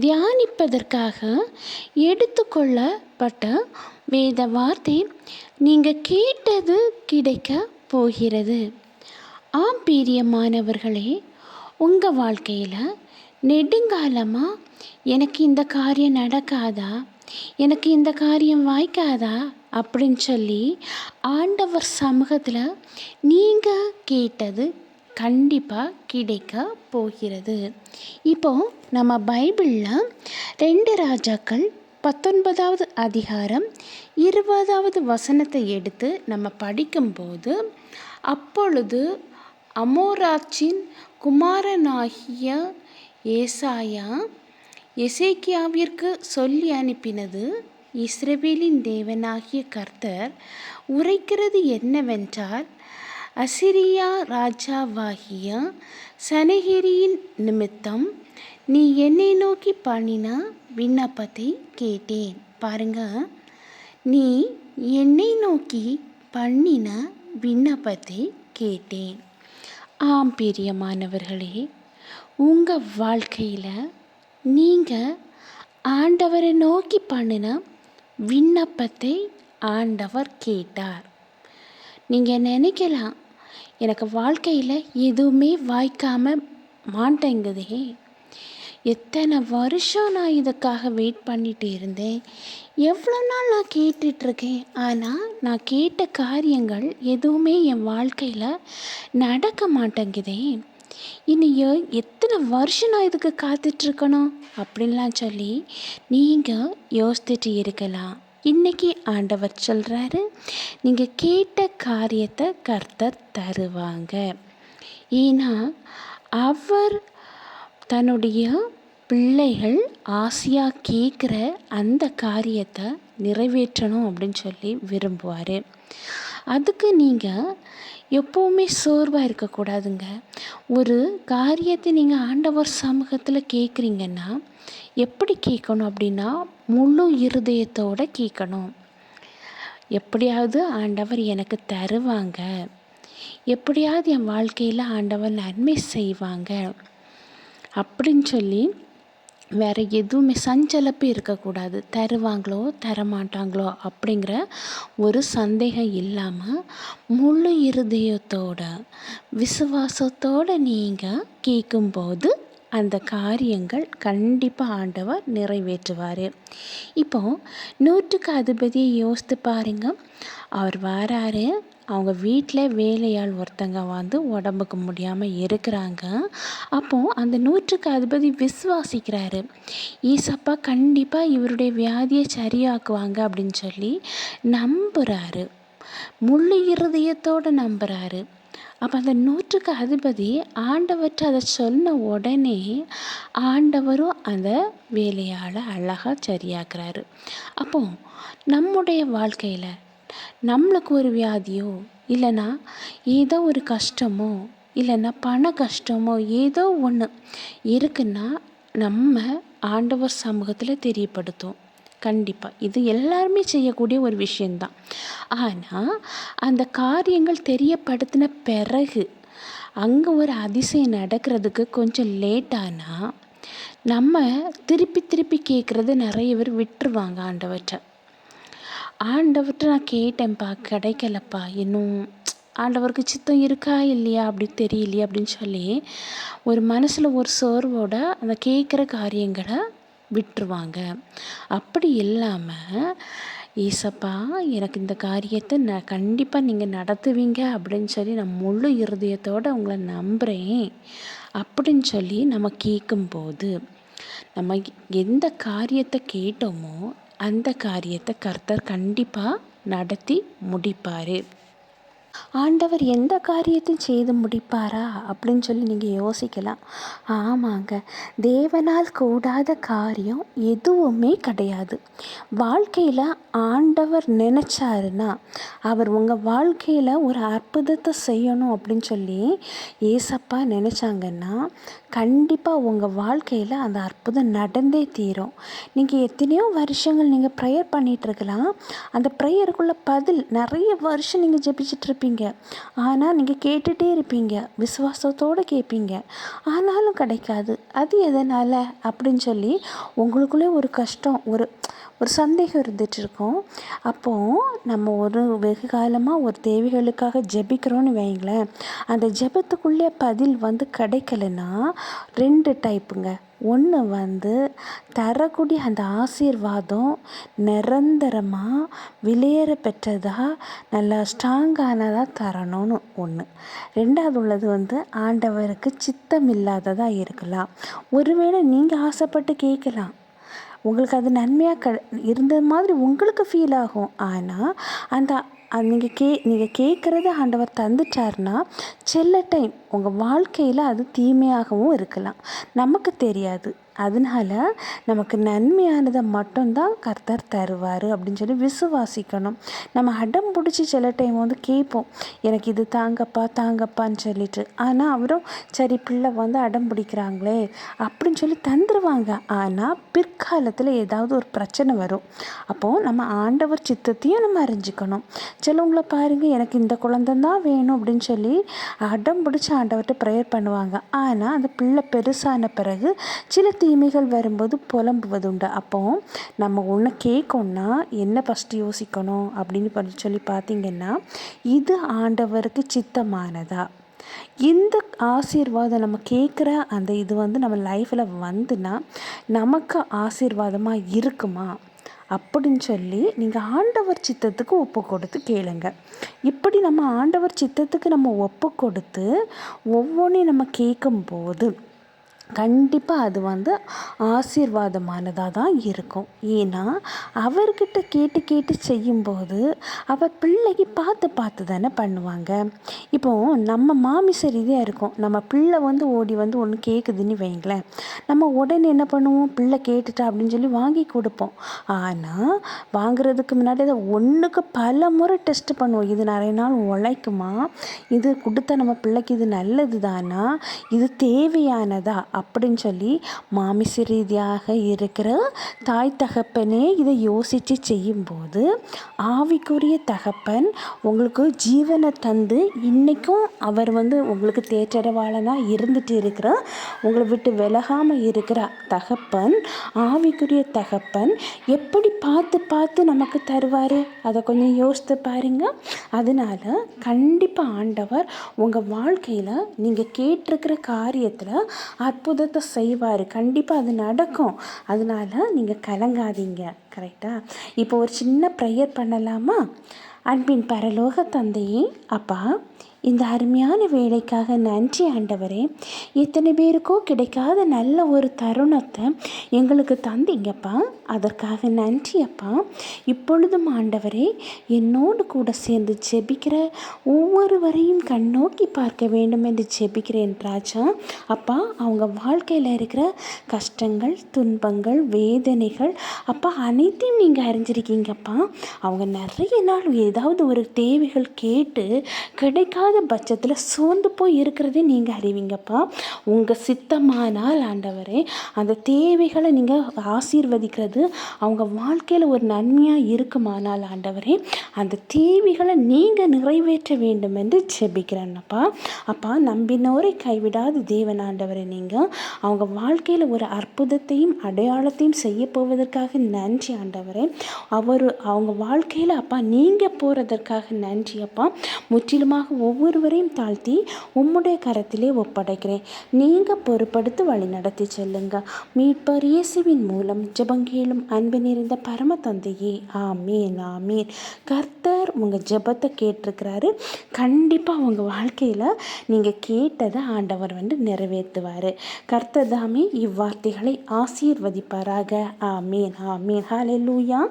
தியானிப்பதற்காக எடுத்துக்கொள்ளப்பட்ட வேத வார்த்தை நீங்கள் கேட்டது கிடைக்க போகிறது. ஆம் பிரியமானவர்களே உங்கள் வாழ்க்கையில் நெடுங்காலமாக எனக்கு இந்த காரியம் நடக்காதா? எனக்கு இந்த காரியம் வாய்க்காதா? அப்படின்னு சொல்லி ஆண்டவர் சமூகத்தில் நீங்கள் கேட்டது கண்டிப்பாக கிடைக்க போகிறது இப்போ நம்ம பைபிளில் ரெண்டு ராஜாக்கள் பத்தொன்பதாவது அதிகாரம் இருபதாவது வசனத்தை எடுத்து நம்ம படிக்கும்போது அப்பொழுது அமோராச்சின் குமாரனாகிய ஏசாயா எசேக்கியாவிற்கு சொல்லி அனுப்பினது இஸ்ரவேலின் தேவனாகிய கர்த்தர் உரைக்கிறது என்னவென்றால் அசிரியா ராஜாவாகிய சனகிரியின் நிமித்தம் நீ என்னை நோக்கி பண்ணின விண்ணப்பத்தை கேட்டேன். பாருங்க நீ என்னை நோக்கி பண்ணின விண்ணப்பத்தை கேட்டேன். ஆம் பிரியமானவர்களே உங்கள் வாழ்க்கையில் நீங்கள் ஆண்டவரை நோக்கி பண்ணின விண்ணப்பத்தை ஆண்டவர் கேட்டார். நீங்கள் நினைக்கலாம் எனக்கு வாழ்க்கையில் எதுவுமே வாய்க்காமல் மாட்டேங்குதே. எத்தனை வருஷம் நான் இதுக்காக வெயிட் பண்ணிட்டு இருந்தேன். எவ்வளோ நாள் நான் கேட்டுட்ருக்கேன் ஆனால் நான் கேட்ட காரியங்கள் எதுவுமே என் வாழ்க்கையில் நடக்க மாட்டேங்குதே. இனியோ எத்தனை வருஷம் நான் இதுக்கு காத்துட்ருக்கணும் அப்படின்லாம் சொல்லி நீங்கள் யோசித்துட்டு இருக்கலாம். இன்றைக்கி ஆண்டவர் சொல்கிறாரு நீங்கள் கேட்ட காரியத்தை கர்த்தர் தருவாங்க. ஏன்னா அவர் தன்னுடைய பிள்ளைகள் ஆசையாக கேட்குற அந்த காரியத்தை நிறைவேற்றணும் அப்படின்னு சொல்லி விரும்புவார். அதுக்கு நீங்கள் எப்போவுமே சோர்வாக இருக்கக்கூடாதுங்க. ஒரு காரியத்தை நீங்கள் ஆண்டவர் சமூகத்தில் கேட்குறீங்கன்னா எப்படி கேட்கணும் அப்படின்னா முழு இருதயத்தோடு கேட்கணும் எப்படியாவது ஆண்டவர் எனக்கு தருவாங்க. எப்படியாவது என் வாழ்க்கையில் ஆண்டவர் நன்மை செய்வாங்க. அப்படின்னு சொல்லி வேறு எதுவுமே சஞ்சலப்பு இருக்கக்கூடாது. தருவாங்களோ தரமாட்டாங்களோ அப்படிங்கிற ஒரு சந்தேகம் இல்லாமல் முழு இருதயத்தோட விசுவாசத்தோடு நீங்கள் கேட்கும்போது அந்த காரியங்கள் கண்டிப்பாக ஆண்டவர் நிறைவேற்றுவார். இப்போது நூற்றுக்கு அதிபதியை யோசித்து பாருங்க. அவர் வராரு. அவங்க வீட்டில் வேலையாள் ஒருத்தங்க வந்து உடம்புக்கு முடியாமல் இருக்கிறாங்க. அப்போது அந்த நூற்றுக்கு அதிபதி விசுவாசிக்கிறாரு. ஈசப்பா கண்டிப்பாக இவருடைய வியாதியை சரியாக்குவாங்க அப்படின்னு சொல்லி நம்புகிறாரு முழு இருதயத்தோடு நம்புகிறாரு அப்போ அந்த நூற்றுக்கு அதிபதி ஆண்டவர்கிட்ட அதை சொன்ன உடனே ஆண்டவரும் அந்த வேலையால் அழகாக சரியாக்குறாரு. அப்போது நம்முடைய வாழ்க்கையில் நம்மளுக்கு ஒரு வியாதியோ இல்லைன்னா ஏதோ ஒரு கஷ்டமோ இல்லைன்னா பண கஷ்டமோ ஏதோ ஒன்று இருக்குன்னா நம்ம ஆண்டவர் சமூகத்தில் தெரியப்படுத்தும். கண்டிப்பாக இது எல்லாருமே செய்யக்கூடிய ஒரு விஷயந்தான் ஆனால் அந்த காரியங்கள் தெரியப்படுத்தின பிறகு அங்கே ஒரு அதிசயம் நடக்கிறதுக்கு கொஞ்சம் லேட்டானா நம்ம திருப்பி திருப்பி கேட்குறது நிறைய பேர் விட்டுருவாங்க ஆண்டவற்றை ஆண்டவர்கிட்ட நான் கேட்டேன்ப்பா கிடைக்கலப்பா. இன்னும் ஆண்டவருக்கு சித்தம் இருக்கா இல்லையா அப்படி தெரியலையே அப்படின்னு சொல்லி ஒரு மனசில் ஒரு சோர்வோட அந்த கேட்குற காரியங்களை விட்டுருவாங்க. அப்படி இல்லாமல் ஈசப்பா எனக்கு இந்த காரியத்தை நான் கண்டிப்பாக நீங்கள் நடத்துவீங்க அப்படின்னு சொல்லி நான் முழு இருதயத்தோடு உங்களை நம்புகிறேன் அப்படின்னு சொல்லி நம்ம கேட்கும்போது நம்ம எந்த காரியத்தை கேட்டோமோ அந்த காரியத்தை கர்த்தர் கண்டிப்பாக நடத்தி முடிப்பார். ஆண்டவர் எந்த காரியத்தையும் செய்து முடிப்பாரா? அப்படின்னு சொல்லி நீங்கள் யோசிக்கலாம். ஆமாங்க. தேவனால் கூடாத காரியம் எதுவுமே கிடையாது. வாழ்க்கையில் ஆண்டவர் நினச்சாருன்னா அவர் உங்கள் வாழ்க்கையில் ஒரு அற்புதத்தை செய்யணும் அப்படின்னு சொல்லி ஏசப்பா நினச்சாங்கன்னா கண்டிப்பாக உங்கள் வாழ்க்கையில் அந்த அற்புதம் நடந்தே தீரும். நீங்கள் எத்தனையோ வருஷங்கள் நீங்கள் ப்ரேயர் பண்ணிகிட்ருக்கலாம் அந்த ப்ரேயருக்குள்ள பதில் நிறைய வருஷம் நீங்கள் ஜெபிச்சிட்டு இருப்பீங்க. ஆனால் நீங்கள் கேட்டுகிட்டே இருப்பீங்க. விசுவாசத்தோடு கேட்பீங்க ஆனாலும் கிடைக்காது. அது எதனால்? அப்படின்னு சொல்லி உங்களுக்குள்ளே ஒரு கஷ்டம் ஒரு ஒரு சந்தேகம் இருந்துகிட்ருக்கும். அப்போது நம்ம ஒரு வெகு காலமாக ஒரு தேவைகளுக்காக ஜெபிக்கிறோன்னு வைங்களேன் அந்த ஜெபத்துக்குள்ளே பதில் வந்து கிடைக்கலன்னா ரெண்டு டைப்புங்க. ஒன்று வந்து தரக்கூடிய அந்த ஆசீர்வாதம் நிரந்தரமாக விலையேற பெற்றதாக நல்லா ஸ்ட்ராங்கானதாக தரணும்னு ஒன்று ரெண்டாவது உள்ளது வந்து ஆண்டவருக்கு சித்தம் இல்லாததாக இருக்கலாம். ஒருவேளை நீங்கள் ஆசைப்பட்டு கேட்கலாம். உங்களுக்கு அது நன்மையாக க இருந்த மாதிரி உங்களுக்கு ஃபீல் ஆகும். ஆனால் அந்த அது நீங்கள் கே நீங்கள் கேட்குறத ஆண்டவர் தந்துட்டார்னா சில டைம் உங்கள் வாழ்க்கையில் அது தீமையாகவும் இருக்கலாம். நமக்கு தெரியாது. அதனால நமக்கு நன்மையானதை மட்டும்தான் கர்த்தர் தருவார் அப்படின்னு சொல்லி விசுவாசிக்கணும். நம்ம அடம் பிடிச்சி சில டைம் வந்து கேட்போம். எனக்கு இது தாங்கப்பா தாங்கப்பான்னு சொல்லிட்டு. ஆனால் அவரும் சரி பிள்ளை வந்து அடம் பிடிக்கிறாங்களே அப்படின்னு சொல்லி தந்துடுவாங்க ஆனால் பிற்காலத்தில் ஏதாவது ஒரு பிரச்சனை வரும். அப்போது நம்ம ஆண்டவர் சித்தத்தையும் நம்ம அறிஞ்சிக்கணும். சிலவங்களை பாருங்கள் எனக்கு இந்த குழந்தைந்தான் வேணும் அப்படின்னு சொல்லி அடம் பிடிச்சி ஆண்டவர்கிட்ட ப்ரேயர் பண்ணுவாங்க. ஆனால் அந்த பிள்ளை பெருசான பிறகு சில தீமைகள் வரும்போது புலம்புவது உண்டு அப்போ நம்ம ஒன்று கேட்கணும்னா என்ன ஃபஸ்ட்டு யோசிக்கணும் அப்படின்னு சொல்லி பார்த்திங்கன்னா இது ஆண்டவருக்கு சித்தமானதா? இந்த ஆசீர்வாதம் நம்ம கேட்குற அந்த இது வந்து நம்ம லைஃப்பில் வந்துன்னா நமக்கு ஆசீர்வாதமாக இருக்குமா? அப்படின்னு சொல்லி நீங்கள் ஆண்டவர் சித்தத்துக்கு ஒப்பு கொடுத்து கேளுங்க. இப்படி நம்ம ஆண்டவர் சித்தத்துக்கு நம்ம ஒப்பு கொடுத்து ஒவ்வொன்றையும் நம்ம கேட்கும்போது கண்டிப்பாக அது வந்து ஆசீர்வாதமானதாக தான் இருக்கும். ஏன்னா அவர்கிட்ட கேட்டு கேட்டு செய்யும்போது அவர் பிள்ளைக்கு பார்த்து பார்த்து தானே பண்ணுவாங்க. இப்போது நம்ம மாமிச ரீதியாக இருக்கும். நம்ம பிள்ளை வந்து ஓடி வந்து ஒன்று கேட்குதுன்னு வைங்களேன். நம்ம உடனே என்ன பண்ணுவோம்? பிள்ளை கேட்டுட்டா அப்படின்னு சொல்லி வாங்கி கொடுப்போம். ஆனால் வாங்குறதுக்கு முன்னாடி அதை ஒன்றுக்கு பல முறை டெஸ்ட் பண்ணுவோம். இது நிறைய நாள் உழைக்குமா? இது கொடுத்தா நம்ம பிள்ளைக்கு இது நல்லது தானா இது தேவையானதா? அப்படின்னு சொல்லி மாமிச ரீதியாக இருக்கிற தாய் தகப்பனே இதை யோசித்து செய்யும்போது ஆவிக்குரிய தகப்பன் உங்களுக்கு ஜீவனை தந்து இன்றைக்கும் அவர் வந்து உங்களுக்கு தேற்றரவாளனாக இருந்துட்டு இருக்கிற உங்களை விட்டு விலகாமல் இருக்கிற தகப்பன் ஆவிக்குரிய தகப்பன் எப்படி பார்த்து பார்த்து நமக்கு தருவார்? அதை கொஞ்சம் யோசித்து பாருங்கள் அதனால் கண்டிப்பாக ஆண்டவர் உங்கள் வாழ்க்கையில் நீங்கள் கேட்டிருக்கிற காரியத்தில் அற்புதத்தை செய்வார். கண்டிப்பாக அது நடக்கும். அதனால் நீங்கள் கலங்காதீங்க. கரெக்டாக இப்போ ஒரு சின்ன ப்ரேயர் பண்ணலாமா? அன்பின் பரலோக தந்தையே அப்பா இந்த அருமையான வேலைக்காக நன்றி ஆண்டவரே. இத்தனை பேருக்கோ கிடைக்காத நல்ல ஒரு தருணத்தை எங்களுக்கு தந்தீங்கப்பா. அதற்காக நன்றி அப்பா. இப்பொழுதும் ஆண்டவரே என்னோடு கூட சேர்ந்து ஜெபிக்கிற ஒவ்வொருவரையும் கண்ணோக்கி பார்க்க வேண்டும் என்று ஜெபிக்கிறேன் ராஜா. அப்பா அவங்க வாழ்க்கையில் இருக்கிற கஷ்டங்கள் துன்பங்கள் வேதனைகள் அப்பா அனைத்தையும் நீங்கள் அறிஞ்சிருக்கீங்கப்பா. அவங்க நிறைய நாள் ஏதாவது ஒரு தேவைகள் கேட்டு கிடைக்காத இல்லாத பட்சத்தில் சோர்ந்து போய் இருக்கிறதே நீங்கள் அறிவிங்கப்பா. உங்கள் சித்தமானால் ஆண்டவரே அந்த தேவைகளை நீங்கள் ஆசீர்வதிக்கிறது அவங்க வாழ்க்கையில் ஒரு நன்மையாக இருக்குமானால் ஆண்டவரே அந்த தேவைகளை நீங்கள் நிறைவேற்ற வேண்டும் என்று ஜெபிக்கிறேன்னப்பா அப்பா நம்பினோரை கைவிடாத தேவன் ஆண்டவரை நீங்கள் அவங்க வாழ்க்கையில் ஒரு அற்புதத்தையும் அடையாளத்தையும் செய்ய போவதற்காக நன்றி ஆண்டவரே. அவர் அவங்க வாழ்க்கையில் அப்பா நீங்கள் போகிறதற்காக நன்றி அப்பா. முற்றிலுமாக ஒவ்வொரு ஒவ்வொருவரையும் தாழ்த்தி உம்முடைய கரத்திலே ஒப்படைக்கிறேன். நீங்கள் பொறுப்படுத்து வழி நடத்தி செல்லுங்க. மீட்பர் இயேசுவின் மூலம் ஜபங்கேலும் அன்பு நிறைந்த பரம தந்தையே ஆமீன் ஆமீன். கர்த்தர் உங்கள் ஜபத்தை கேட்டிருக்கிறாரு. கண்டிப்பாக உங்கள் வாழ்க்கையில் நீங்கள் கேட்டதை ஆண்டவர் வந்து நிறைவேற்றுவார். கர்த்தர் தாமே இவ்வார்த்தைகளை ஆசீர்வதிப்பாராக. ஆமீன் ஆமீன். ஹாலே லூயா